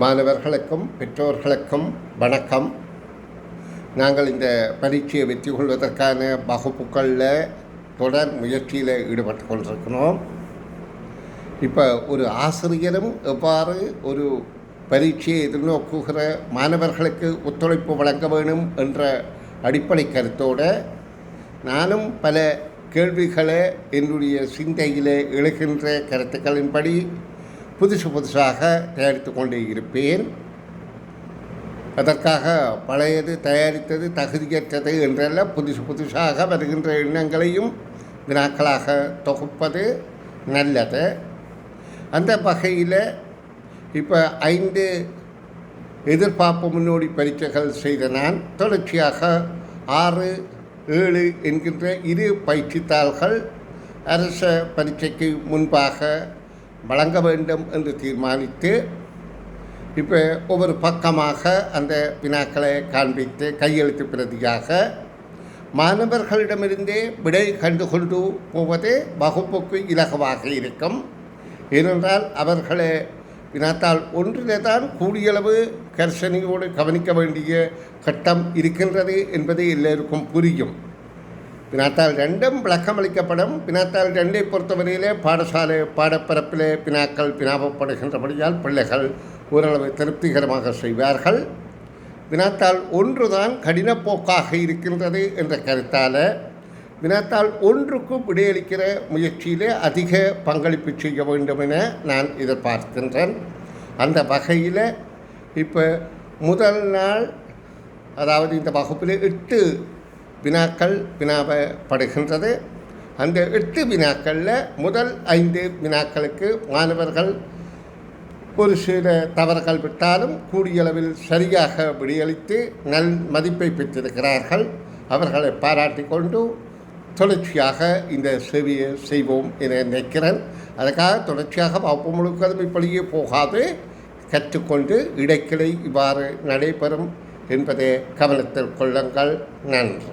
மாணவர்களுக்கும் பெற்றோர்களுக்கும் வணக்கம். நாங்கள் இந்த பரீட்சையை வெற்றி கொள்வதற்கான வகுப்புகளில் தொடர் முயற்சியில் ஈடுபட்டு கொண்டிருக்கிறோம். இப்போ ஒரு ஆசிரியரும் எவ்வாறு ஒரு பரீட்சையை எதிர்நோக்குகிற மாணவர்களுக்கு ஒத்துழைப்பு வழங்க வேணும் என்ற அடிப்படை கருத்தோடு நானும் பல கேள்விகளை என்னுடைய சிந்தையில் எழுகின்ற கருத்துக்களின்படி புதுசு புதுசாக தயாரித்து கொண்டே இருப்பேன். அதற்காக பழையது தயாரித்தது தகுதியற்றது என்றல்ல புதுசு புதுசாக வருகின்ற எண்ணங்களையும் வினாக்களாக தொகுப்பது நல்லது. அந்த வகையில் இப்போ ஐந்து எதிர்பார்ப்பு முன்னோடி பரீட்சைகள் செய்த நான் தொடர்ச்சியாக ஆறு ஏழு என்கின்ற இரு பயிற்சித்தாள்கள் அரச பரீட்சைக்கு முன்பாக வழங்க வேண்டும் என்று தீர்மானித்து இப்போ ஒவ்வொரு பக்கமாக அந்த வினாக்களை காண்பித்து கையெழுத்து பிரதியாக மாணவர்களிடமிருந்தே விடை கண்டுகொண்டு போவது வகுப்புக்கு இலகுவாக இருக்கும். ஏனென்றால் அவர்களை வினாத்தால் ஒன்றிலே தான் கூடியளவு கர்ஷனையோடு கவனிக்க வேண்டிய கட்டம் இருக்கின்றது என்பது எல்லோருக்கும் புரியும். பினாத்தால் ரெண்டும் விளக்கமளிக்கப்படும். பினாத்தால் ரெண்டை பொறுத்தவரையிலே பாடசாலை பாடப்பரப்பிலே பினாக்கள் பினாபப்படுகின்றபடியால் பிள்ளைகள் ஓரளவு திருப்திகரமாக செய்வார்கள். வினாத்தால் ஒன்றுதான் கடினப்போக்காக இருக்கின்றது என்ற கருத்தால் வினாத்தால் ஒன்றுக்கு விடையளிக்கிற முயற்சியிலே அதிக பங்களிப்பு செய்ய வேண்டும் என நான் எதிர்பார்க்கின்றேன். அந்த வகையில் இப்போ முதல் நாள் அதாவது இந்த வகுப்பில் எட்டு வினாக்கள் வினாவப்படுகின்றது. அந்த எட்டு வினாக்களில் முதல் ஐந்து வினாக்களுக்கு மாணவர்கள் ஒரு சில தவறுகள் விட்டாலும் கூடியளவில் சரியாக விடியளித்து நல் மதிப்பை பெற்றிருக்கிறார்கள். அவர்களை பாராட்டி கொண்டு தொடர்ச்சியாக இந்த சேவையை செய்வோம் என நினைக்கிறேன். அதுக்காக தொடர்ச்சியாக வகுப்பு முழுக்கதும் இப்படியே போகாது. கற்றுக்கொண்டு இடைக்கிளை இவ்வாறு நடைபெறும் என்பதை கவனத்தில் கொள்ளுங்கள். நன்றி.